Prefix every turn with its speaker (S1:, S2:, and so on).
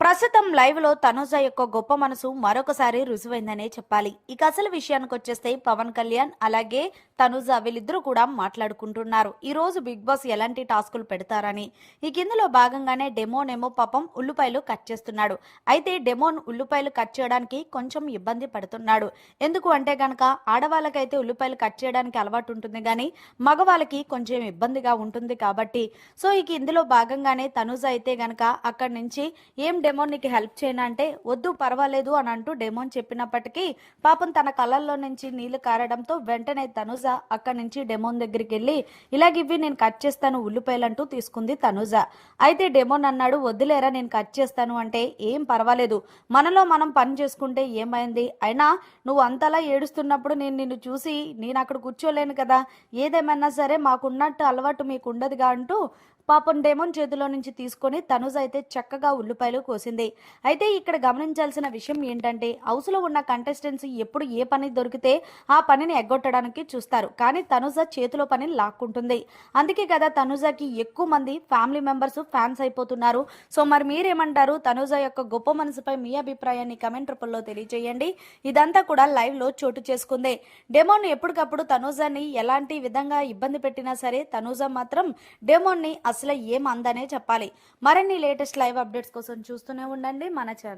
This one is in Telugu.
S1: ప్రస్తుతం లైవ్లో తనుజ యొక్క గొప్ప మనసు మరొకసారి రుజువైందనే చెప్పాలి. ఇక అసలు విషయానికి వచ్చేస్తే పవన్ కళ్యాణ్ అలాగే తనుజ వీళ్ళిద్దరూ కూడా మాట్లాడుకుంటున్నారు. ఈ రోజు బిగ్ బాస్ ఎలాంటి టాస్కులు పెడతారని. ఈ కిందలో భాగంగానే డెమోనేమో పాపం ఉల్లిపాయలు కట్ చేస్తున్నాడు. అయితే డెమోన్ ఉల్లిపాయలు కట్ చేయడానికి కొంచెం ఇబ్బంది పడుతున్నాడు. ఎందుకు అంటే గనక ఆడవాళ్ళకైతే ఉల్లిపాయలు కట్ చేయడానికి అలవాటు ఉంటుంది కానీ మగవాళ్ళకి కొంచెం ఇబ్బందిగా ఉంటుంది కాబట్టి. సో ఇక ఇందులో భాగంగానే తనుజ అయితే గనక అక్కడి నుంచి ఏం డెమోన్ నీకు హెల్ప్ చేయను అంటే వద్దు పర్వాలేదు అని అంటూ డెమోన్ చెప్పినప్పటికీ పాపం తన కళ్ళల్లో నుంచి నీళ్ళు కారడంతో వెంటనే తనుజ అక్కడి నుంచి డెమోన్ దగ్గరికి వెళ్ళి ఇలాగివ్వి నేను కట్ చేస్తాను ఉల్లిపాయలంటూ తీసుకుంది తనుజ. అయితే డెమోన్ అన్నాడు వద్దులేరా నేను కట్ చేస్తాను అంటే ఏం పర్వాలేదు. మనలో మనం పని చేసుకుంటే ఏమైంది? అయినా నువ్వు అంతలా ఏడుస్తున్నప్పుడు నేను నిన్ను చూసి నేను అక్కడ కూర్చోలేను కదా. ఏదేమైనా సరే మాకున్నట్టు అలవాటు మీకు ఉండదుగా అంటూ పాపం డెమోన్ చేతిలో నుంచి తీసుకొని తనుజ అయితే చక్కగా ఉల్లిపాయలు కోసింది. అయితే ఇక్కడ గమనించాల్సిన విషయం ఏంటంటే హౌస్లో ఉన్న కంటెస్టెంట్స్ ఎప్పుడు ఏ పని దొరికితే ఆ పనిని ఎగ్గొట్టడానికి చూస్తారు. కానీ తనుజ చేతిలో పని లాక్కుంటుంది. అందుకే కదా తనుజకి ఎక్కువ మంది ఫ్యామిలీ మెంబర్స్ ఫ్యాన్స్ అయిపోతున్నారు. సో మరి మీరేమంటారు? తనుజ యొక్క గొప్ప మనసుపై మీ అభిప్రాయాన్ని కమెంట్ రూపంలో తెలియజేయండి. ఇదంతా కూడా లైవ్లో చోటు చేసుకుంది. డెమోన్ ఎప్పటికప్పుడు తనుజాని ఎలాంటి విధంగా ఇబ్బంది పెట్టినా సరే తనుజ మాత్రం డెమోన్ని అసలు ఏం అందనే చెప్పాలి. మరిన్ని లేటెస్ట్ లైవ్ అప్డేట్స్ కోసం చూస్తూనే ఉండండి. మన ఛానల్